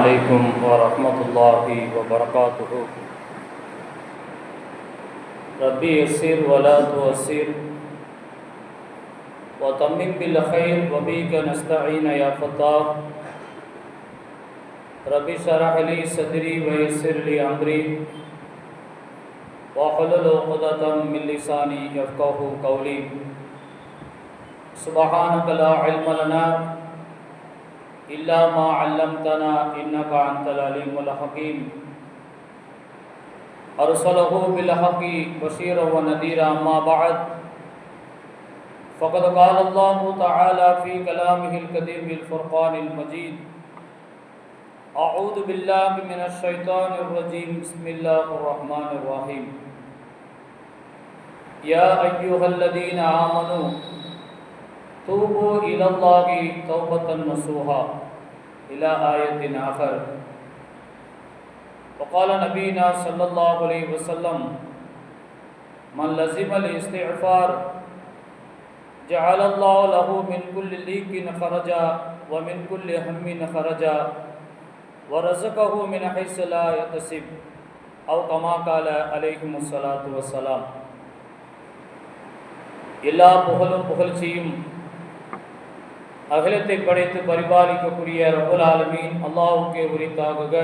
علیکم ورحمۃ اللہ وبرکاتہ۔ ربی اسیر ولا تو اسیر و وتمم بالخیر وبی کا نستعین یا فتح ربی شرح علی صدری ویسر علی عمری وحلل عقدۃ من لسانی یفقهوا قولی۔ سبحانك لا علم لنا۔ إلا ما علمتنا إنك أنت العليم الحكيم. أرسله بالحق بشيرا ونذيرا أما بعد. فقد قال الله تعالى في كلامه القديم الفرقان المجيد. أعوذ بالله من الشيطان الرجيم. بسم الله الرحمن الرحيم. يا أيها الذين آمنوا توبوا إلى الله توبة نصوحا إلى آية آخر وقال نبينا صلى الله عليه وسلم من لزم الاستغفار جعل الله له من كل ليك خرجا ومن كل هم خرجا ورزقه من حيث لا يحتسب أو كما قال عليهم الصلاة والسلام எல்லா புகழும் புகழ்ச்சியும் அகிலத்தை படைத்து பரிபாலிக்கக்கூடிய ரபுல் ஆலமீன் அல்லாவுக்கே உரித்தாகுக.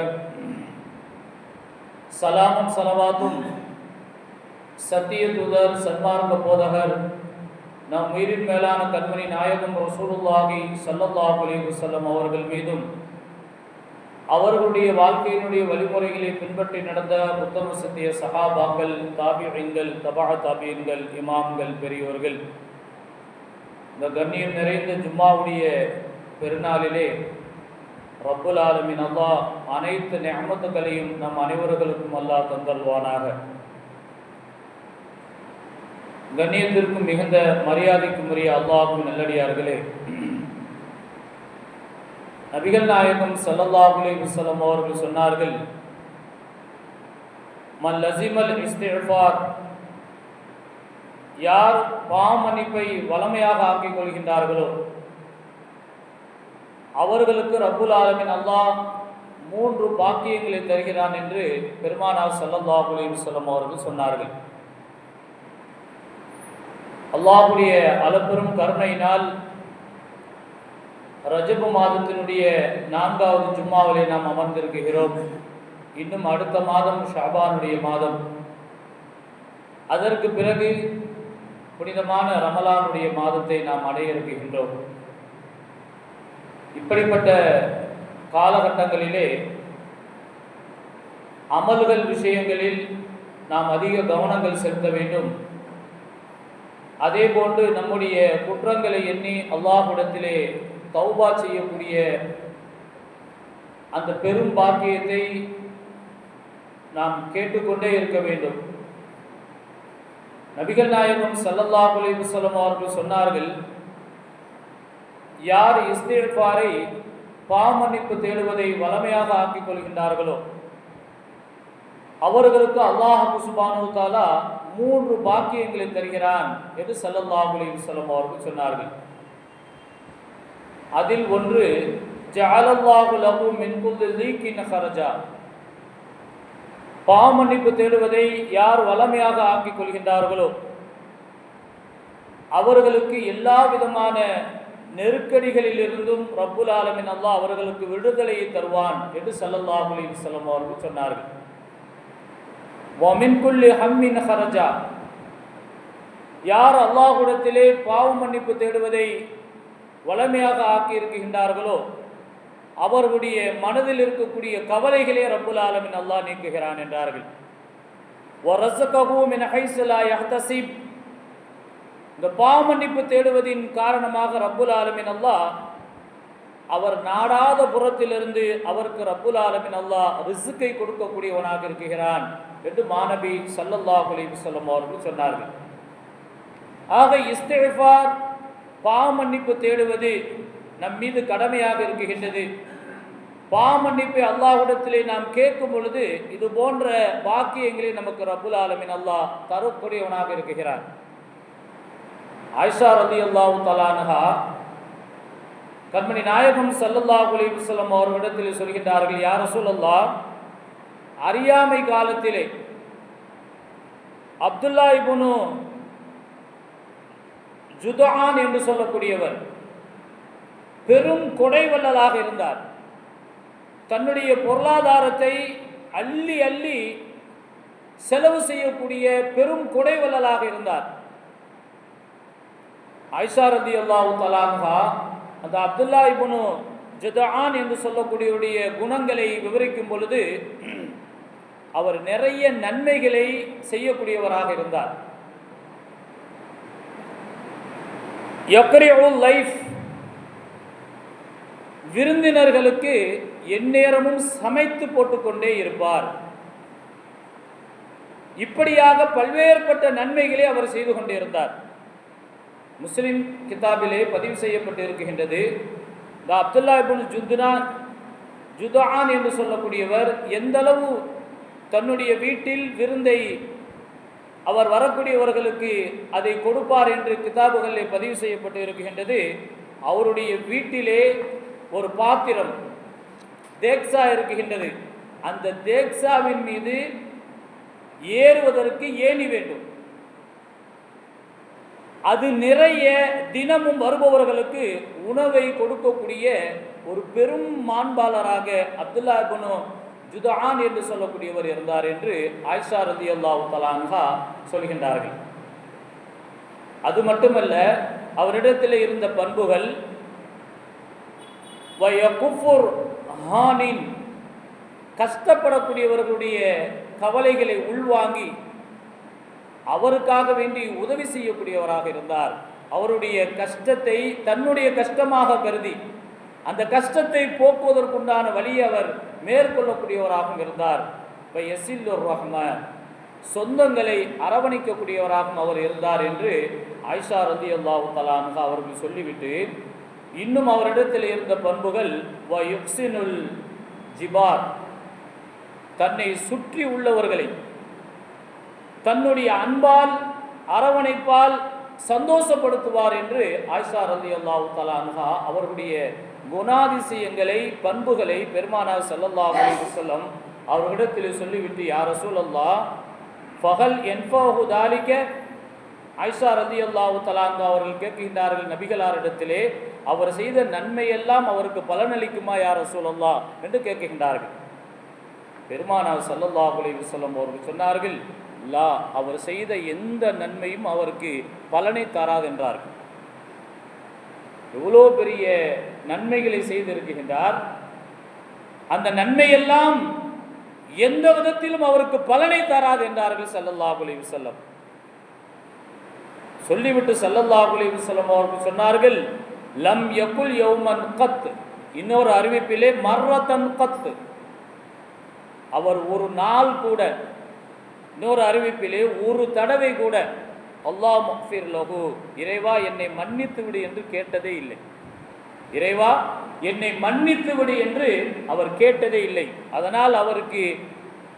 சலாமும் சலவாத்தும் சத்திய தூதர் சன்மார்க்க போதகர் நம் உயிரின் மேலான கண்மணி நாயகம் ரசூலுல்லாஹி சல்லல்லாஹு அலைஹி செல்லம் அவர்கள் மீதும் அவர்களுடைய வாழ்க்கையினுடைய வழிமுறைகளை பின்பற்றி நடந்த உத்தம சத்திய சகாபாக்கள் தாபியங்கள் தபா தாபியங்கள் இமாம்கள் பெரியோர்கள் இந்த கண்ணியம் நிறைந்த ஜும்மாவுடைய பெருநாளிலே ரப்புல் ஆலமின் அல்லாஹ் அனைத்து நியமத்துகளையும் நம் அனைவர்களுக்கும் அல்லாஹ் தந்தல்வானாக கண்ணியத்திற்கும் மிகுந்த மரியாதைக்கும் உரிய அல்லாஹும் நல்லடியார்களே நபிகள் நாயகம் சல்லல்லாஹுலே வசலம் அவர்கள் சொன்னார்கள் மல் லசிமல் இஸ்திஃபார் யார் பாமன்னிப்பை வளமையாக ஆக்கிக் கொள்கின்றார்களோ அவர்களுக்கு ரப்புல் ஆலமின் அல்லாஹ் மூன்று பாக்கியங்களை தருகிறான் என்று பெருமானார் சல்லல்லாஹு அலைஹி வஸல்லம் அவர்கள் சொன்னார்கள். அல்லாஹுடைய அளப்பெரும் கருணையினால் ரஜபு மாதத்தினுடைய நான்காவது ஜும்மாவிலே நாம் அமர்ந்திருக்கிறோம். இன்னும் அடுத்த மாதம் ஷாபானுடைய மாதம். அதற்கு பிறகு புனிதமான ரமலானுடைய மாதத்தை நாம் அடைய இருக்கின்றோம். இப்படிப்பட்ட காலகட்டங்களிலே அமல்கள் விஷயங்களில் நாம் அதிக கவனங்கள் செலுத்த வேண்டும். அதே போன்று நம்முடைய குற்றங்களை எண்ணி அல்லாஹ்விடத்திலே தௌபா செய்யக்கூடிய அந்த பெரும் பாக்கியத்தை நாம் கேட்டுக்கொண்டே இருக்க வேண்டும். நபிகள் நாயகம் சல்லல்லாஹ் அலைவசல்லம் அவர்கள் சொன்னார்கள் யார் இஸ்திஃபாரை பாமன்னிப்பு தேடுவதை வளமையாக ஆக்கிக் கொள்கின்றார்களோ அவர்களுக்கு அல்லாஹ் சுபானு தாலா மூன்று பாக்கியங்களை தருகிறான் என்று சல்லல்லாஹ் அலைவசல்லம் அவர்கள் சொன்னார்கள். அதில் ஒன்று ஜஅலல்லாஹு லஹு மின் லீக்கின் ஹரஜா பாவமன்னிப்பு தேடுவதை யார் வளமையாக ஆக்கிக் கொள்கின்றார்களோ அவர்களுக்கு எல்லா விதமான நெருக்கடிகளில் இருந்தும் ரப்புல் ஆலமின் அல்லாஹ் அவர்களுக்கு விடுதலையை தருவான் என்று சல்லல்லாஹு செல்லம் வஸல்லம் அவர்கள் சொன்னார்கள். வமின் ஹம்மின் ஹரஜா. யார் அல்லாஹுடத்திலே பாவ மன்னிப்பு தேடுவதை வளமையாக ஆக்கி இருக்கின்றார்களோ அவர்களுடைய மனதில் இருக்கக்கூடிய கவலைகளே ரப்புல் ஆலமின் அல்லாஹ் நீக்குகிறான் என்றார்கள். இந்த பாமன்னிப்பு தேடுவதின் காரணமாக ரப்புல் ஆலமின் அல்லாஹ் அவர் நாடாத புறத்திலிருந்து அவருக்கு ரப்புல் ஆலமின் அல்லாஹ் ரிசுக்கை கொடுக்கக்கூடியவனாக இருக்கிறான் என்று மாணவி சல்லல்லாஹ் அலி சொல்லம் அவர்கள் சொன்னார்கள். ஆக இஸ்தேஃபார் பாவ மன்னிப்பு தேடுவது நம் மீது கடமையாக இருக்குகின்றது பாமன்னிப்பை அல்லாஹ்விடத்திலே நாம் கேட்கும் பொழுது இது போன்ற பாக்கியங்களை நமக்கு ரபுல் ஆலமின் அல்லாஹ் தரக்கூடியவனாக இருக்குகிறார் ஆயிஷா ரதி அல்லாஹு தலானஹா கண்மணி நாயகம் சல்லல்லா அலைஹி வஸல்லம் அவர்களிடத்தில் சொல்கின்றார்கள் யார் சொல்லல்லா அறியாமை காலத்திலே அப்துல்லா இபுனு ஜுதான் என்று சொல்லக்கூடியவர் பெரும் கொடைவள்ளலாக இருந்தார். தன்னுடைய பொருளாதாரத்தை அள்ளி அள்ளி செலவு செய்யக்கூடிய பெரும் குடைவல்லலாக இருந்தார். ஐஷா ரதி அல்லாஹு அந்த அப்துல்லா இபனு ஜுதான் என்று சொல்லக்கூடியவருடைய குணங்களை விவரிக்கும் பொழுது அவர் நிறைய நன்மைகளை செய்யக்கூடியவராக இருந்தார். யக்ரிஉல் லைஃப் விருந்தினர்களுக்கு எந்நேரமும் சமைத்து போட்டுக்கொண்டே இருப்பார். இப்படியாக பல்வேறுபட்ட நன்மைகளை அவர் செய்து கொண்டே இருந்தார். முஸ்லிம் கிதாபிலே பதிவு செய்யப்பட்டு இருக்கின்றது இந்த அப்துல்லா இபுன் ஜுத்னா ஜுதான் என்று சொல்லக்கூடியவர் எந்தளவு தன்னுடைய வீட்டில் விருந்தை அவர் வரக்கூடியவர்களுக்கு அதை கொடுப்பார் என்று கிதாபுகளில் பதிவு செய்யப்பட்டு இருக்கின்றது அவருடைய வீட்டிலே ஒரு பாத்திரம் தேக்ஸா இருக்குகின்றது. அந்த தேக்ஸாவின் மீது ஏறுவதற்கு ஏணி வேண்டும். அது நிறைய தினமும் வருபவர்களுக்கு உணவை கொடுக்கக்கூடிய ஒரு பெரும் மாண்பாளராக அப்துல்லா குனோ ஜுதான் என்று சொல்லக்கூடியவர் இருந்தார் என்று ஆயிஷா ரதி அல்லாஹு தலான்ஹா சொல்கின்றார்கள். அது மட்டுமல்ல அவரிடத்தில் இருந்த பண்புகள் வயகுஃபுர் ஹானின். கஷ்டப்படக்கூடியவர்களுடைய கவலைகளை உள்வாங்கி அவருக்காக வேண்டி உதவி செய்யக்கூடியவராக இருந்தார். அவருடைய கஷ்டத்தை தன்னுடைய கஷ்டமாக கருதி அந்த கஷ்டத்தை போக்குவதற்குண்டான வழியை அவர் மேற்கொள்ளக்கூடியவராகவும் இருந்தார். இப்போ எசில்லுர் ரஹ்மான். சொந்தங்களை அரவணைக்கக்கூடியவராகவும் அவர் இருந்தார் என்று ஆயிஷா ரதி அல்லாஹு தலான்ஹா அவர்கள் சொல்லிவிட்டு இன்னும் அவரிடத்தில் இருந்த பண்புகள் வ யுக்சினுல் ஜிபார் தன்னை சுற்றி உள்ளவர்களை தன்னுடைய அன்பால் அரவணைப்பால் சந்தோஷப்படுத்துவார் என்று ஆயிஷா ரதி அல்லாஹு தலான்ஹா அவர்களுடைய குணாதிசயங்களை பண்புகளை பெருமானார் செல்லல்லா அலைஹி அவர்களிடத்தில் சொல்லிவிட்டு யார் ரசூலல்லா ஃபஹல் என்ஃபாஹு தாலிக்க? ஆயிஷா ரதி அல்லாஹு தலான்ஹா அவர்கள் கேட்கின்றார்கள் நபிகளாரிடத்திலே அவர் செய்த நன்மையெல்லாம் அவருக்கு பலனளிக்குமா யார் ரசூலல்லா என்று கேட்கின்றார்கள். பெருமானார் ஸல்லல்லாஹு அலைஹி வஸல்லம் அவர்கள் சொன்னார்கள் லா அவர் செய்த எந்த நன்மையும் அவருக்கு பலனை தராது என்றார்கள். எவ்வளோ பெரிய நன்மைகளை செய்திருக்கின்றார். அந்த நன்மையெல்லாம் எந்த விதத்திலும் அவருக்கு பலனை தராது என்றார்கள் ஸல்லல்லாஹு அலைஹி சொல்லிவிட்டு ஸல்லல்லாஹு செல்லம் வஸல்லம் அவர்கள் சொன்னார்கள் லம் யகுல் யௌமன் கத் இன்னொரு அறிவிப்பிலே மர்ரத்தன் கத் அவர் ஒரு நாள் கூட இன்னொரு அறிவிப்பிலே ஒரு தடவை கூட அல்லாஹ் மக்ஃபிர் லகு இறைவா என்னை மன்னித்து விடு என்று கேட்டதே இல்லை. இறைவா என்னை மன்னித்து விடு என்று அவர் கேட்டதே இல்லை. அதனால் அவருக்கு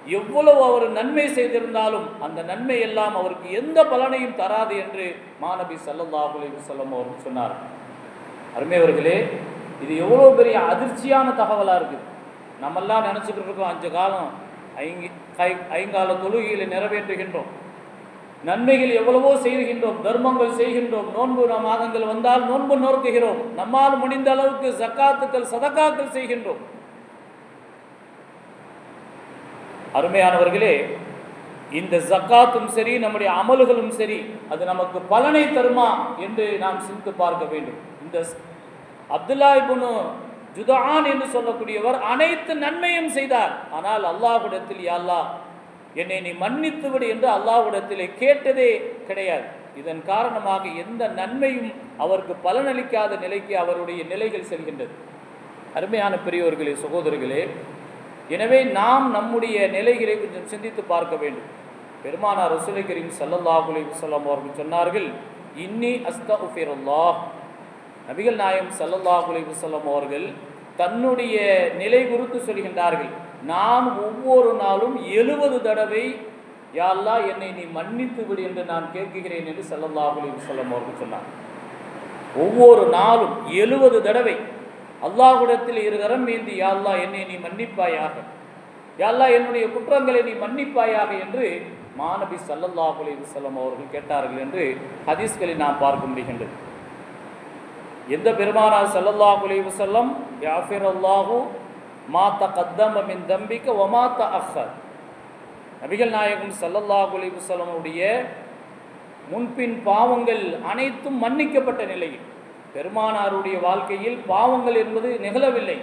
எவ்வளவு அவர் நன்மை செய்திருந்தாலும் அந்த நன்மை எல்லாம் அவருக்கு எந்த பலனையும் தராது என்று மாநபி ஸல்லல்லாஹு அலைஹி வஸல்லம் அவர்கள் சொன்னார் அருமையவர்களே இது எவ்வளோ பெரிய அதிர்ச்சியான தகவலாக இருக்குது நம்மெல்லாம் நினச்சிக்கிட்டு இருக்கோம் அஞ்சு காலம் ஐங்கி கை ஐங்கால தொழுகையில் நிறைவேற்றுகின்றோம். நன்மைகள் எவ்வளவோ செய்கின்றோம் தர்மங்கள் செய்கின்றோம் நோன்பு நம் மாதங்கள் வந்தால் நோன்பு நோக்குகிறோம் நம்மால் முடிந்த அளவுக்கு ஜக்காத்துக்கள் சதக்காக்கள் செய்கின்றோம். அருமையானவர்களே இந்த ஜக்காத்தும் சரி நம்முடைய அமல்களும் சரி அது நமக்கு பலனை தருமா என்று நாம் சிந்தித்து பார்க்க வேண்டும். இந்த அப்துல்லா இபுனு ஜுதான் என்று சொல்லக்கூடியவர் அனைத்து நன்மையும் செய்தார். ஆனால் அல்லாஹ்விடத்தில் யா அல்லாஹ் என்னை நீ மன்னித்து விடு என்று அல்லாஹ்விடத்திலே கேட்டதே கிடையாது. இதன் காரணமாக எந்த நன்மையும் அவருக்கு பலனளிக்காத நிலைக்கு அவருடைய நிலைகள் செல்கின்றது. அருமையான பெரியோர்களே சகோதரர்களே எனவே நாம் நம்முடைய நிலைகளை கொஞ்சம் சிந்தித்து பார்க்க வேண்டும். பெருமானார் ரசூலை கரீம் ஸல்லல்லாஹு அலைஹி அவர்கள் சொன்னார்கள் இன்னி அஸ்தஃபிரல்லா நபிகள் நாயம் ஸல்லல்லாஹு அலைஹி அவர்கள் தன்னுடைய நிலை குறித்து சொல்கின்றார்கள் நான் ஒவ்வொரு நாளும் எழுபது தடவை யா என்னை நீ மன்னித்து விடு என்று நான் கேட்கிறேன் என்று ஸல்லல்லாஹு அலைஹி அவர்கள் சொன்னார் ஒவ்வொரு நாளும் எழுபது தடவை அல்லாஹுடத்தில் இருகரம் மீந்தி யா அல்லாஹ் என்னை நீ மன்னிப்பாயாக. யாழ்லா என்னுடைய குற்றங்களை நீ மன்னிப்பாயாக என்று மாநபி சல்லல்லாஹ் அலைஹி வஸல்லம் அவர்கள் கேட்டார்கள் என்று ஹதீஸ்களை நாம் பார்க்க முடிகின்றது. எந்த பெருமானார் ஸல்லல்லாஹு அலைஹி வஸல்லம் யாஃபிர் அல்லாஹு மாத்த தகத்தம மின் தம்பிக்க ஒமாத்த அஹர் நபிகள் நாயகம் சல்லல்லாஹ் அலைஹி முன்பின் பாவங்கள் அனைத்தும் மன்னிக்கப்பட்ட நிலையில் பெருமானாருடைய வாழ்க்கையில் பாவங்கள் என்பது நிகழவில்லை.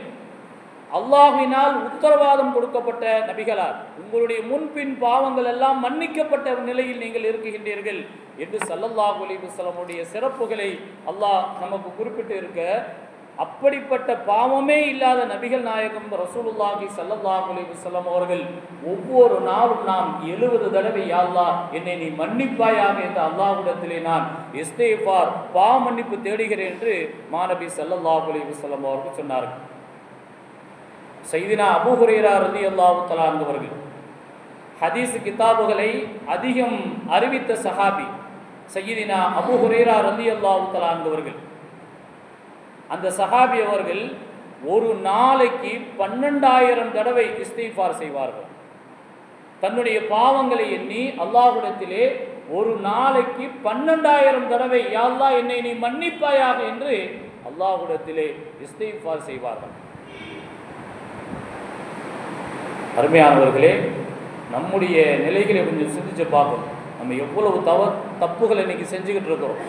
அல்லாஹினால் உத்தரவாதம் கொடுக்கப்பட்ட நபிகளார் உங்களுடைய முன்பின் பாவங்கள் எல்லாம் மன்னிக்கப்பட்ட நிலையில் நீங்கள் இருக்குகின்றீர்கள் என்று சல்லல்லாஹ் அலைஹி சிறப்புகளை அல்லாஹ் நமக்கு குறிப்பிட்டு இருக்க அப்படிப்பட்ட பாவமே இல்லாத நபிகள் நாயகம் ரசூலுல்லாஹி ஸல்லல்லாஹு அலைஹி அவர்கள் ஒவ்வொரு நாளும் நாம் எழுபது தடவை யாழ்லா அல்லாஹ் என்னை நீ மன்னிப்பாயாக என்று அல்லாஹ்விடத்திலே நான் எஸ்தேஃபார் பா மன்னிப்பு தேடுகிறேன் என்று மாநபி ஸல்லல்லாஹு அலைஹி அவர்கள் சொன்னார்கள். செய்தினா அபு ஹுரேரா ரதி அல்லாஹு தலாந்தவர்கள் ஹதீஸ் கிதாபுகளை அதிகம் அறிவித்த சஹாபி சையதினா அபு ஹுரேரா ரதி அல்லாஹு தலாந்தவர்கள் அந்த சஹாபி அவர்கள் ஒரு நாளைக்கு பன்னெண்டாயிரம் தடவை இஸ்தீஃபார் செய்வார்கள். தன்னுடைய பாவங்களை எண்ணி அல்லாஹ்விடத்திலே ஒரு நாளைக்கு பன்னெண்டாயிரம் தடவை யாழ்லா அல்லாஹ் என்னை நீ மன்னிப்பாயாக என்று அல்லாஹுடத்திலே இஸ்தீஃபார் செய்வார்கள். அருமையானவர்களே நம்முடைய நிலைகளை கொஞ்சம் சிந்திச்சு பார்க்கணும். நம்ம எவ்வளவு தவ தப்புகள் இன்னைக்கு செஞ்சுக்கிட்டு இருக்கிறோம்.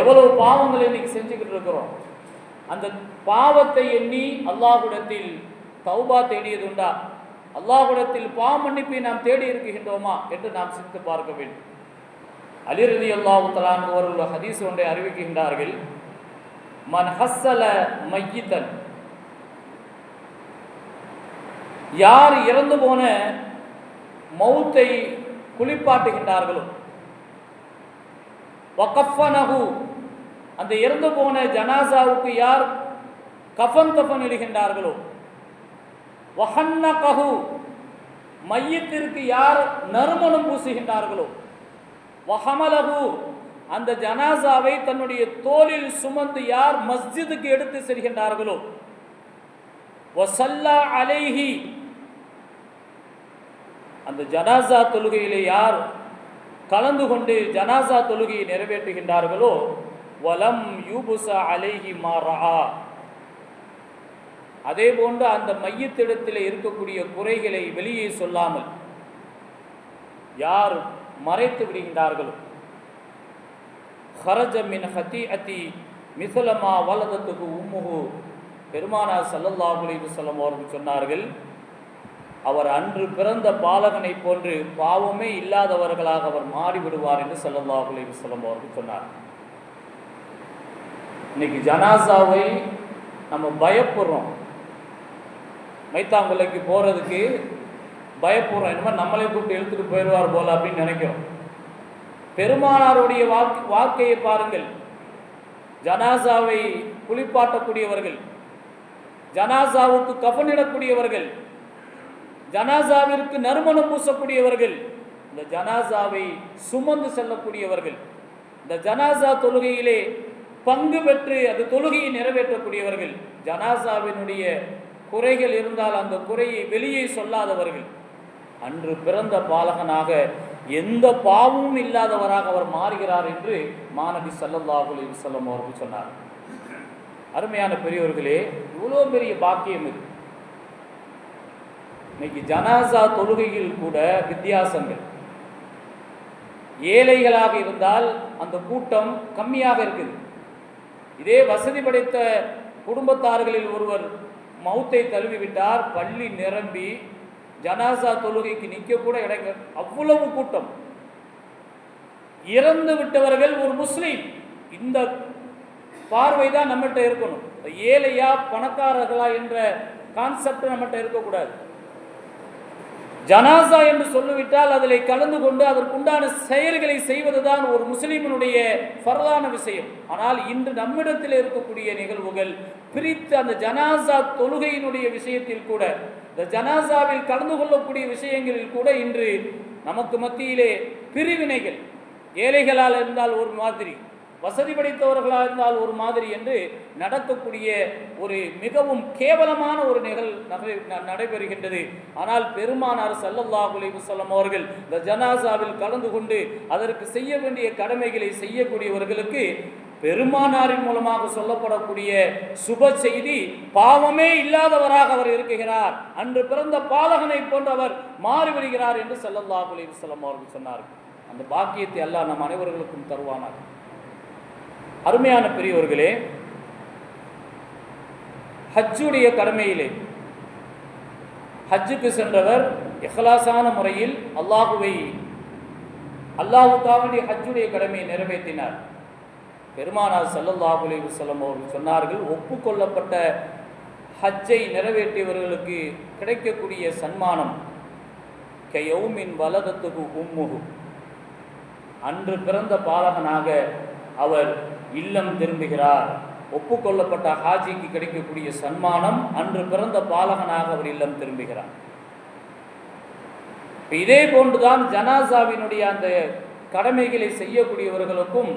எவ்வளவு பாவங்களை இன்னைக்கு செஞ்சுக்கிட்டு இருக்கிறோம். அந்த பாவத்தை எண்ணி அல்லாஹுடத்தில் தௌபா தேடியது உண்டா அல்லாஹ்விடத்தில் பாவ மன்னிப்பை நாம் தேடி இருக்குகின்றோமா என்று நாம் சிந்தித்து பார்க்க வேண்டும். அலிரதி அல்லாஹு தலான் அவர்கள் ஹதீஸ் ஒன்றை அறிவிக்கின்றார்கள். மன் ஹஸ்ஸல மையித்தன். யார் இறந்து போன மௌத்தை குளிப்பாட்டுகின்றார்களோ வகஃபனஹு அந்த இறந்து போன ஜனாசாவுக்கு யார் கஃபன் கஃபன் இடுகின்றார்களோ வஹன்னகஹு மையத்திற்கு யார் நறுமணம் பூசுகின்றார்களோ? வஹமலகு அந்த ஜனாசாவை தன்னுடைய தோளில் சுமந்து யார் மஸ்ஜிதுக்கு எடுத்து செல்கின்றார்களோ? வசல்லா அலைஹி அந்த ஜனாசா தொழுகையிலே யார் கலந்து கொண்டு ஜனாசா தொழுகையை நிறைவேற்றுகின்றார்களோ? வலம் யூபுசா அலேஹி மாரா அதே போன்று அந்த மையத்திடத்தில் இருக்கக்கூடிய குறைகளை வெளியே சொல்லாமல் யார் மறைத்து விடுகின்றார்களோ? ஹரஜ மின் ஹத்தி அத்தி மிசலமா வலதத்துக்கு உம்முகு பெருமானா சல்லல்லாஹு அலைஹி அவர்கள் சொன்னார்கள் அவர் அன்று பிறந்த பாலகனை போன்று பாவமே இல்லாதவர்களாக அவர் மாறிவிடுவார் என்று சல்லல்லாஹு அலைஹி அவர்கள் சொன்னார் இன்னைக்கு ஜனாசாவை நம்ம பயப்படுறோம். மைத்தாங்குள்ளைக்கு போகிறதுக்கு பயப்படுறோம். என்னமோ நம்மளே கூப்பிட்டு இழுத்துட்டு போயிடுவார் போல அப்படின்னு நினைக்கிறோம். பெருமானாருடைய வாக்கு வாழ்க்கையை பாருங்கள். ஜனாசாவை குளிப்பாட்டக்கூடியவர்கள் ஜனாசாவுக்கு கஃனிடக்கூடியவர்கள் ஜனாசாவிற்கு நறுமணம் பூசக்கூடியவர்கள் இந்த ஜனாசாவை சுமந்து செல்லக்கூடியவர்கள் இந்த ஜனாசா தொழுகையிலே பங்கு பெற்று அது தொழுகையை நிறைவேற்றக்கூடியவர்கள். ஜனாசாவினுடைய குறைகள் இருந்தால் அந்த குறையை வெளியே சொல்லாதவர்கள். அன்று பிறந்த பாலகனாக எந்த பாவமும் இல்லாதவராக அவர் மாறுகிறார் என்று மாணவி ஸல்லல்லாஹு அலைஹி அவர்கள் சொன்னார் அருமையான பெரியவர்களே இவ்வளோ பெரிய பாக்கியம் இது. இன்னைக்கு ஜனாசா தொழுகையில் கூட வித்தியாசங்கள். ஏழைகளாக இருந்தால் அந்த கூட்டம் கம்மியாக இருக்குது. இதே வசதி படைத்த குடும்பத்தார்களில் ஒருவர் மௌத்தை தழுவிவிட்டார். பள்ளி நிரம்பி ஜனாசா தொழுகைக்கு நிற்க கூட இடம் அவ்வளவு கூட்டம். இறந்து விட்டவர்கள் ஒரு முஸ்லீம். இந்த பார்வை தான் நம்மகிட்ட இருக்கணும். ஏழையா பணக்காரர்களா என்ற கான்செப்ட் நம்மகிட்ட இருக்கக்கூடாது. ஜனாசா என்று சொல்லிவிட்டால் அதில் கலந்து கொண்டு அதற்குண்டான செயல்களை செய்வதுதான் ஒரு முஸ்லீமினுடைய ஃபர்லான விஷயம். ஆனால் இன்று நம்மிடத்தில் இருக்கக்கூடிய நிகழ்வுகள் பிரித்து அந்த ஜனாசா தொழுகையினுடைய விஷயத்தில் கூட இந்த ஜனாசாவில் கலந்து கொள்ளக்கூடிய விஷயங்களில் கூட இன்று நமக்கு மத்தியிலே பிரிவினைகள். ஏழைகளால் இருந்தால் ஒரு மாதிரி. வசதி படைத்தவர்களாக இருந்தால் ஒரு மாதிரி என்று நடக்கக்கூடிய ஒரு மிகவும் கேவலமான ஒரு நிகழ் நகை- நடைபெறுகின்றது. ஆனால் பெருமானார் ஸல்லல்லாஹு அலைஹி அவர்கள் இந்த ஜனாசாவில் கலந்து கொண்டு அதற்கு செய்ய வேண்டிய கடமைகளை செய்யக்கூடியவர்களுக்கு பெருமானாரின் மூலமாக சொல்லப்படக்கூடிய சுப செய்தி பாவமே இல்லாதவராக அவர் இருக்குகிறார் அன்று பிறந்த பாலகனை போன்றவர் மாறிவிடுகிறார் என்று ஸல்லல்லாஹு அலைஹி அவர்கள் சொன்னார்கள். அந்த பாக்கியத்தை அல்லாஹ் நம் அனைவர்களுக்கும் தருவானார்கள் அருமையான பெரியவர்களே ஹஜ்ஜுடைய கடமையிலே ஹஜ்ஜுக்கு சென்றவர் எஹலாசான முறையில் அல்லாஹுவை அல்லாஹுக்காக வேண்டிய ஹஜ்ஜுடைய கடமையை நிறைவேற்றினார். பெருமானார் சல்லல்லாஹு அலைஹி வஸல்லம் அவர்கள் சொன்னார்கள் ஒப்புக்கொள்ளப்பட்ட ஹஜ்ஜை நிறைவேற்றியவர்களுக்கு கிடைக்கக்கூடிய சன்மானம் கயௌமின் வலதத்துக்கு உம்முகு அன்று பிறந்த பாலகனாக அவர் இல்லம் திரும்புகிறார். ஒப்புக்கொள்ளப்பட்ட ஹாஜிக்கு கிடைக்கக்கூடிய சன்மானம் அன்று பிறந்த பாலகனாக அவர் இல்லம் திரும்புகிறார். இதே போன்றுதான் ஜனாசாவினுடைய அந்த கடமைகளை செய்யக்கூடியவர்களுக்கும்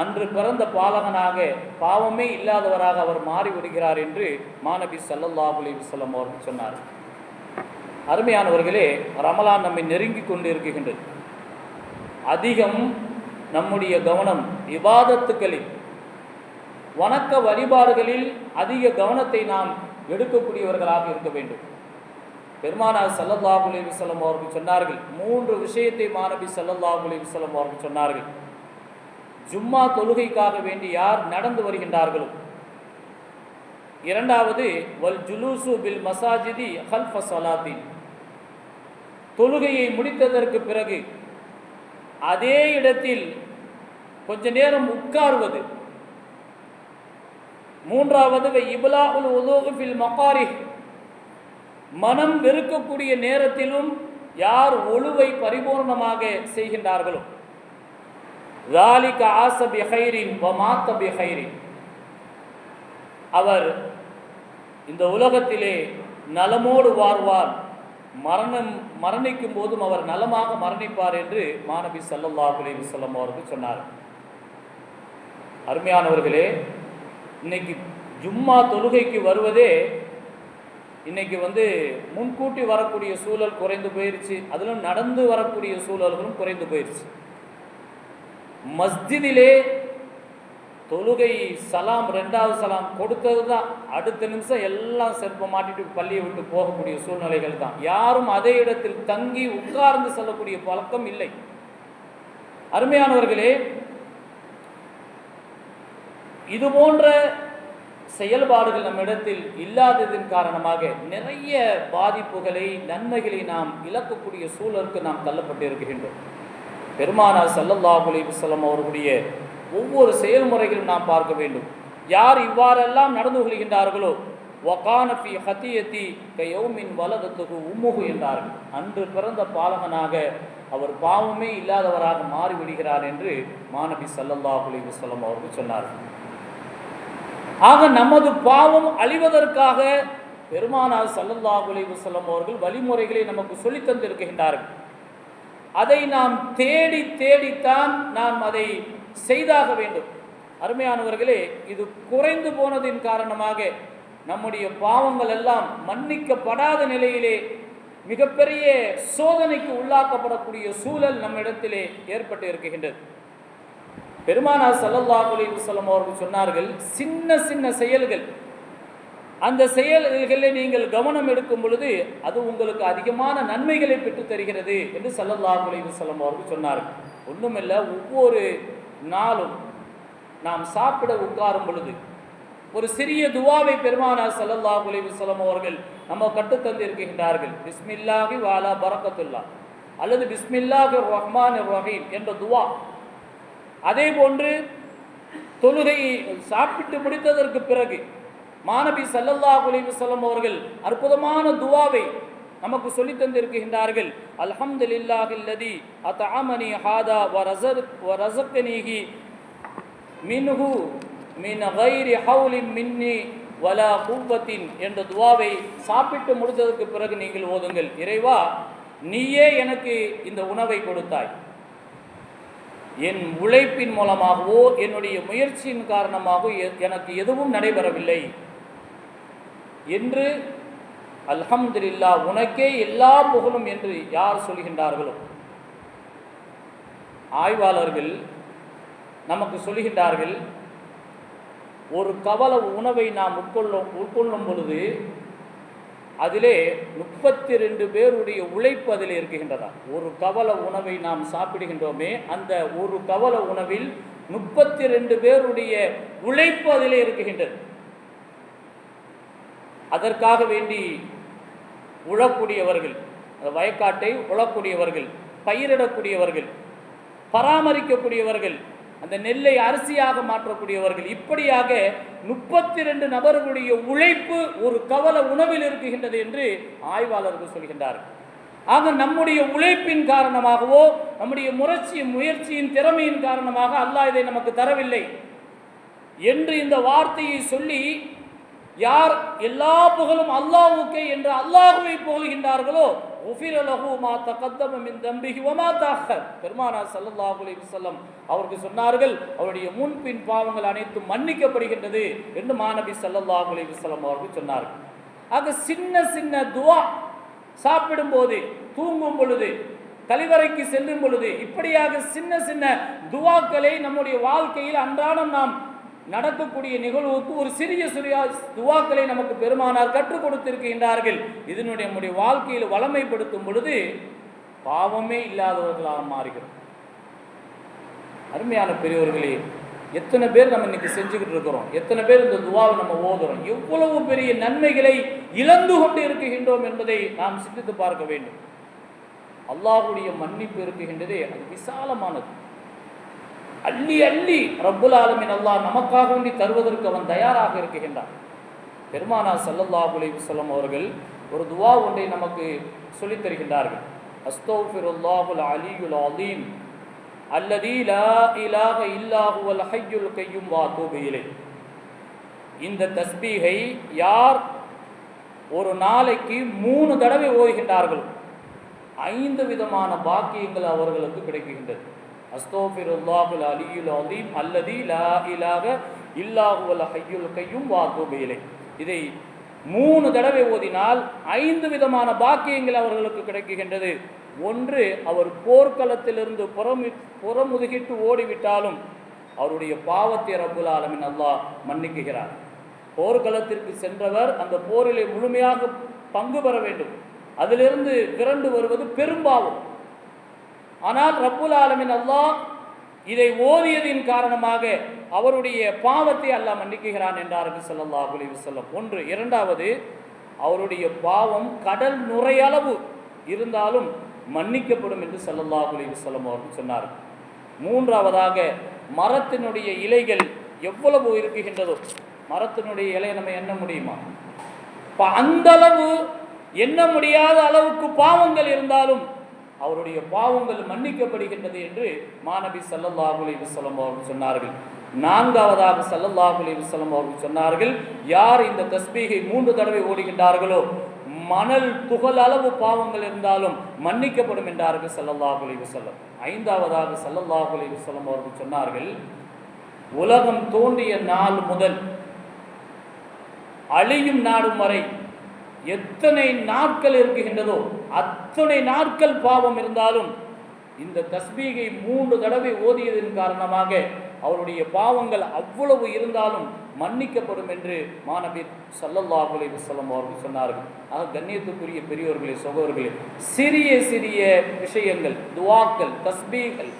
அன்று பிறந்த பாலகனாக பாவமே இல்லாதவராக அவர் மாறிவிடுகிறார் என்று மாணவி ஸல்லல்லாஹு அலைஹி அவர்கள் சொன்னார். அருமையானவர்களே ரமலான் நம்மை நெருங்கி கொண்டு இருக்கின்றது அதிகம் நம்முடைய கவனம் விவாதத்துக்களில் வணக்க வழிபாடுகளில் அதிக கவனத்தை நாம் எடுக்கக்கூடியவர்களாக இருக்க வேண்டும். பெருமானார் ஸல்லல்லாஹு அலைஹி அவர்கள் சொன்னார்கள் மூன்று விஷயத்தை மாணவி ஸல்லல்லாஹு அலைஹி அவர்கள் சொன்னார்கள். ஜும்மா தொழுகைக்காக வேண்டி யார் நடந்து வருகின்றார்களோ. இரண்டாவது வல் ஜுலூசு பில் மசாஜிதி ஹல்ஃப ஸலாத்தின். தொழுகையை முடித்ததற்கு பிறகு அதே இடத்தில் கொஞ்ச நேரம் உட்கார்வது. மூன்றாவது இபுலா உல் உலோகுஃபில் மகாரி மனம் வெறுக்கக்கூடிய நேரத்திலும் யார் ஒழுவை பரிபூர்ணமாக செய்கின்றார்களோ. ராலிக ஆச பிஹைரின் வமாத்த பிஹைரின். அவர் இந்த உலகத்திலே நலமோடு வாழ்வார். மரணம் மரணிக்கும் போதும் அவர் நலமாக மரணிப்பார் என்று மாணவி சல்லல்லாஹ் அலி வல்லம் அவர்கள் சொன்னார்கள். அருமையானவர்களே இன்னைக்கு ஜும்மா தொழுகைக்கு வருவதே இன்னைக்கு வந்து முன்கூட்டி வரக்கூடிய சூழல் குறைந்து போயிருச்சு. அதிலும் நடந்து வரக்கூடிய சூழல்களும் குறைந்து போயிருச்சு. மஸ்ஜிதிலே தொழுகை சலாம் ரெண்டாவது சலாம் கொடுத்தது தான். அடுத்த நிமிஷம் எல்லாம் செருப்பை மாட்டிட்டு பள்ளியை விட்டு போகக்கூடிய சூழ்நிலைகள் தான். யாரும் அதே இடத்தில் தங்கி உட்கார்ந்து செல்லக்கூடிய பழக்கம் இல்லை. அருமையானவர்களே இது போன்ற செயல்பாடுகள் நம்மிடத்தில் இல்லாததின் காரணமாக நிறைய பாதிப்புகளை நன்மைகளை நாம் இழக்கக்கூடிய சூழலுக்கு நாம் தள்ளப்பட்டு இருக்கின்றோம் பெருமானார் ஸல்லல்லாஹு அலைஹி அவர்களுடைய ஒவ்வொரு செயல்முறைகளும் நாம் பார்க்க வேண்டும். யார் இவ்வாறெல்லாம் நடந்து கொள்கின்றார்களோ வகான ஹத்தியத்தி கயௌமின் வலதத்துக்கு உம்முகு என்றார்கள். அன்று பிறந்த பாலகனாக அவர் பாவமே இல்லாதவராக மாறிவிடுகிறார் என்று மாணவி சல்லல்லா அலைஹி அவர்கள் சொன்னார்கள். ஆக நமது பாவம் அழிவதற்காக பெருமானார் சல்லல்லா அலைஹி அவர்கள் வழிமுறைகளை நமக்கு சொல்லித் தந்திருக்கின்றார்கள். அதை நாம் தேடி தேடித்தான் நாம் அதை செய்தாக வேண்டும். அருமையானவர்களே இது குறைந்து போனதின் காரணமாக நம்முடைய பாவங்கள் எல்லாம் மன்னிக்கப்படாத நிலையிலே மிகப்பெரிய சோதனைக்கு உள்ளாக்கப்படக்கூடிய சூழல் நம்மிடத்திலே ஏற்பட்டு இருக்கின்றது. பெருமானார் சல்லல்லா அலைஹி வஸல்லம் அவர்கள் சொன்னார்கள் சின்ன சின்ன செயல்கள். அந்த செயல்களை நீங்கள் கவனம் எடுக்கும் பொழுது அது உங்களுக்கு அதிகமான நன்மைகளை பெற்று தருகிறது என்று சல்லல்லா அலைஹி வஸல்லம் அவர்கள் சொன்னார்கள். ஒன்றுமில்லை ஒவ்வொரு நாளும் நாம் சாப்பிட உட்காரும் பொழுது ஒரு சிறிய துவாவை பெருமானார் சல்லல்லா அலைஹி அவர்கள் நம்ம கற்றுத்தந்திருக்கின்றார்கள் பிஸ்மில்லாஹி வாலா பரக்கத்துல்லா. அல்லது பிஸ்மில்லாஹி ரஹ்மான் ரஹீம் என்ற துவா. அதே போன்று தொழுகையை சாப்பிட்டு முடித்ததற்கு பிறகு மாணவி சல்லல்லா அலைஹி வஸல்லம் அவர்கள் அற்புதமான துவாவை நமக்கு சொல்லி தந்திருக்கின்றார்கள். அல்ஹம்துலில்லாஹில்லதி அத்அமனி ஹாதா வ ரசர் வ ரஸக்னிஹி மின்ஹு மின் கைரி ஹவுலின் மின்னி வலா கூப்பத்தின் என்ற துவாவை சாப்பிட்டு முடித்ததற்கு பிறகு நீங்கள் ஓதுங்கள். இறைவா நீயே எனக்கு இந்த உணவை கொடுத்தாய். என் உழைப்பின் மூலமாகவோ என்னுடைய முயற்சியின் காரணமாகவோ எ- எனக்கு எதுவும் நடைபெறவில்லை. என்று அல்ஹம்துலில்லா உனக்கே எல்லா புகழும் என்று யார் சொல்கின்றார்களோ? ஆய்வாளர்கள் நமக்கு சொல்கின்றார்கள் ஒரு கவல உணவை நாம் உட்கொள்ளும் உட்கொள்ளும் பொழுது அதிலே முப்பத்தி ரெண்டு பேருடைய உழைப்பு அதில் இருக்கின்றதா? ஒரு கவல உணவை நாம் சாப்பிடுகின்றோமே அந்த ஒரு கவல உணவில் முப்பத்தி ரெண்டு பேருடைய உழைப்பு அதிலே இருக்குகின்றது அதற்காக வேண்டி உழக்கூடியவர்கள் அந்த வயக்காட்டை உழக்கூடியவர்கள் பயிரிடக்கூடியவர்கள் பராமரிக்கக்கூடியவர்கள் அந்த நெல்லை அரிசியாக மாற்றக்கூடியவர்கள். இப்படியாக முப்பத்தி ரெண்டு நபர்களுடைய உழைப்பு ஒரு கவல உணவில் இருக்குகின்றது என்று ஆய்வாளர்கள் சொல்கின்றார்கள். ஆக நம்முடைய உழைப்பின் காரணமாகவோ நம்முடைய முயற்சியின் முயற்சியின் திறமையின் காரணமாக அல்லாஹ் இதை நமக்கு தரவில்லை என்று இந்த வார்த்தையை சொல்லி யார் எல்லா புகழும் அல்லாஹுக்கே என்று அல்லாஹுவை புகழ்கின்றார்களோ உஃபிர லஹு மா தகத்தம மின் சொன்னார்கள் அவருடைய முன்பின் பாவங்கள் அனைத்தும் மன்னிக்கப்படுகின்றது என்று மாணவி ஸல்லல்லாஹு அலி வஸல்லம் அவர்கள் சொன்னார்கள். ஆக சின்ன சின்ன துவா. சாப்பிடும்போது தூங்கும் பொழுது கழிவறைக்கு செல்லும் பொழுது இப்படியாக சின்ன சின்ன துவாக்களை நம்முடைய வாழ்க்கையில் அன்றாடம் நாம் நடக்கக்கூடிய நிகழ்வுக்கு ஒரு சிறிய சிறிய துவாக்களை நமக்கு பெருமானார் கற்றுக் கொடுத்திருக்கின்றார்கள். இதனுடைய நம்முடைய வாழ்க்கையில் வளமைப்படுத்தும் பொழுது பாவமே இல்லாதவர்களாக மாறுகிறோம். அருமையான பெரியவர்களே எத்தனை பேர் நம்ம இன்னைக்கு செஞ்சுக்கிட்டு இருக்கிறோம்? எத்தனை பேர் இந்த துவாவை நம்ம ஓதுறோம்? எவ்வளவு பெரிய நன்மைகளை இழந்து கொண்டு இருக்கின்றோம் என்பதை நாம் சிந்தித்து பார்க்க வேண்டும். அல்லாஹுடைய மன்னிப்பு இருக்குகின்றதே அது விசாலமானது. அள்ளி அள்ளி. ரப்புல் ஆலமின் நமக்காக வேண்டி தருவதற்கு அவன் தயாராக இருக்குகின்றான் பெருமானா சல்லல்லா அலைஹி அவர்கள் ஒரு துவா ஒன்றை நமக்கு சொல்லித் தருகின்றார்கள். அஸ்தோஃபிருல்லாஹுல் அலியுல் அலீம். அல்லதி லா இலாக இல்லாஹுவல் ஹையுல் கையும் வா தூபு இந்த தஸ்பீகை யார் ஒரு நாளைக்கு மூணு தடவை ஓதுகின்றார்கள் ஐந்து விதமான பாக்கியங்கள் அவர்களுக்கு கிடைக்கின்றது. அஸ்தோபிருல்லாஹுல் அலியுல் அலீம் அல்லதி லா இலாக இல்லாஹுவல் ஹையுல் கையும் வா இதை மூணு தடவை ஓதினால் ஐந்து விதமான பாக்கியங்கள் அவர்களுக்கு கிடைக்குகின்றது ஒன்று அவர் போர்க்களத்திலிருந்து புறமு புறமுதுகிட்டு ஓடிவிட்டாலும் அவருடைய பாவத்தை ரபுல் ஆலமின் அல்லாஹ் மன்னிக்குகிறார். போர்க்களத்திற்கு சென்றவர் அந்த போரிலே முழுமையாக பங்கு பெற வேண்டும். அதிலிருந்து விரண்டு வருவது பெரும்பாவம். ஆனால் ரப்புல் ஆலமின் அல்லாஹ் இதை ஓதியதின் காரணமாக அவருடைய பாவத்தை அல்லாஹ் மன்னிக்குகிறான் என்றார்கள் சொல்லல்லா அலைஹி சொல்லம் ஒன்று. இரண்டாவது அவருடைய பாவம் கடல் நுரையளவு இருந்தாலும் மன்னிக்கப்படும் என்று ஸல்லல்லாஹு அலைஹி சொல்லம் அவர்கள் சொன்னார்கள். மூன்றாவதாக மரத்தினுடைய இலைகள் எவ்வளவு இருக்குகின்றதோ மரத்தினுடைய இலையை நம்ம எண்ண முடியுமா? இப்போ அந்த அளவு எண்ண முடியாத அளவுக்கு பாவங்கள் இருந்தாலும் அவருடைய பாவங்கள் மன்னிக்கப்படுகின்றது என்று மாணவி சல்லல்லாஹுலி விசலம் அவர்கள் சொன்னார்கள். நான்காவதாக சல்லல்லாஹுலி விசலம் அவர்கள் சொன்னார்கள் யார் இந்த தஸ்பீகை மூன்று தடவை ஓடுகின்றார்களோ மணல் துகள் அளவு பாவங்கள் இருந்தாலும் மன்னிக்கப்படும் என்றார்கள் சல்லல்லாஹுலி விசலம் ஐந்தாவதாக சல்லல்லாஹுலி விசலம் அவர்கள் சொன்னார்கள் உலகம் தோன்றிய நாள் முதல் அழியும் நாடும் வரை எத்தனை நாட்கள் இருக்குகின்றதோ அத்தனை நாட்கள் பாவம் இருந்தாலும் இந்த தஸ்பீகை மூன்று தடவை ஓதியதன் காரணமாக அவருடைய பாவங்கள் அவ்வளவு இருந்தாலும் மன்னிக்கப்படும் என்று மாணவி ஸல்லல்லாஹு அலைஹி அவர்கள் சொன்னார்கள். ஆக கண்ணியத்துக்குரிய பெரியோர்களே சகோதரர்களே சிறிய சிறிய விஷயங்கள் துவாக்கள் தஸ்பீகள்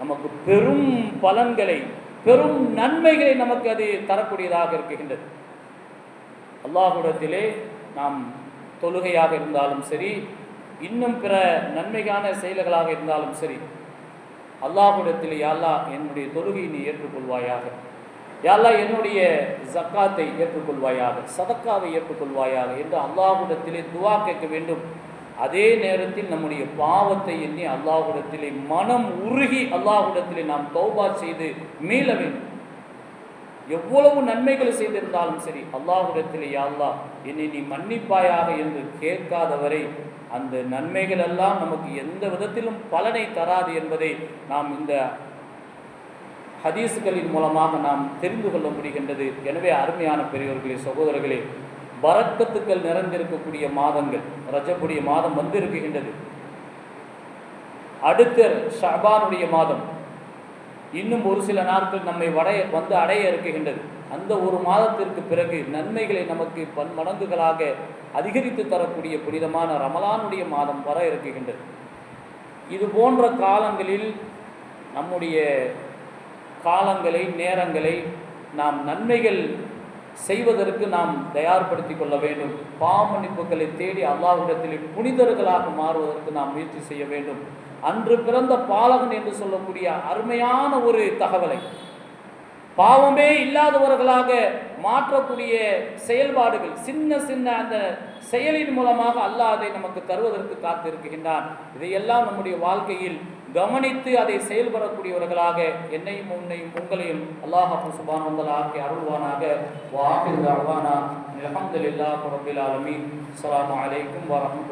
நமக்கு பெரும் பலன்களை பெரும் நன்மைகளை நமக்கு அது தரக்கூடியதாக இருக்கின்றது. அல்லாஹுடத்திலே நாம் தொழுகையாக இருந்தாலும் சரி இன்னும் பிற நன்மைக்கான செயல்களாக இருந்தாலும் சரி அல்லாஹுடத்தில் யாழ்லா என்னுடைய தொழுகையை நீ ஏற்றுக்கொள்வாயாக. யாழ்லா என்னுடைய ஜக்காத்தை ஏற்றுக்கொள்வாயாக சதக்காவை ஏற்றுக்கொள்வாயாக என்று அல்லாஹுடத்திலே துவா கேட்க வேண்டும். அதே நேரத்தில் நம்முடைய பாவத்தை எண்ணி அல்லாஹுடத்திலே மனம் உருகி அல்லாஹுடத்திலே நாம் தௌபா செய்து மீள வேண்டும். எவ்வளவு நன்மைகள் செய்திருந்தாலும் சரி அல்லாஹுடத்திலே யா அல்லாஹ் என்னை நீ மன்னிப்பாயாக என்று கேட்காதவரை அந்த நன்மைகள் எல்லாம் நமக்கு எந்த விதத்திலும் பலனை தராது என்பதை நாம் இந்த ஹதீஸுகளின் மூலமாக நாம் தெரிந்து கொள்ள முடிகின்றது. எனவே அருமையான பெரியவர்களே சகோதரர்களே பரக்கத்துக்கள் நிறைந்திருக்கக்கூடிய மாதங்கள் ரஜப்புடைய மாதம் வந்திருக்கின்றது. அடுத்த ஷபானுடைய மாதம் இன்னும் ஒரு சில நாட்கள் நம்மை வடைய வந்து அடைய இருக்குகின்றது அந்த ஒரு மாதத்திற்கு பிறகு நன்மைகளை நமக்கு பன்மடங்குகளாக அதிகரித்து தரக்கூடிய புனிதமான ரமலானுடைய மாதம் வர இருக்குகின்றது இது போன்ற காலங்களில் நம்முடைய காலங்களை நேரங்களை நாம் நன்மைகள் செய்வதற்கு நாம் தயார்படுத்தி கொள்ள வேண்டும். பாவமன்னிப்புகளை தேடி அல்லாஹ்விடத்தில் புனிதர்களாக மாறுவதற்கு நாம் முயற்சி செய்ய வேண்டும். அன்று பிறந்த பாலகன் என்று சொல்லக்கூடிய அருமையான ஒரு தகவலை. பாவமே இல்லாதவர்களாக மாற்றக்கூடிய செயல்பாடுகள் சின்ன சின்ன அந்த செயலின் மூலமாக அல்லாஹ் அதை நமக்கு தருவதற்கு காத்திருக்கின்றான். இதையெல்லாம் நம்முடைய வாழ்க்கையில் கவனித்து அதை செயல்படக்கூடியவர்களாக என்னையும் உன்னையும் உங்களையும் அல்லாஹ் சுபான் வந்தல் ஆக்கி அருள்வானாக. வாஹிர் அல்வானா அலமதுல்லா ரபில் அலமி அஸ்லாம் அலைக்கும் வரஹ்மத்துல்லாஹி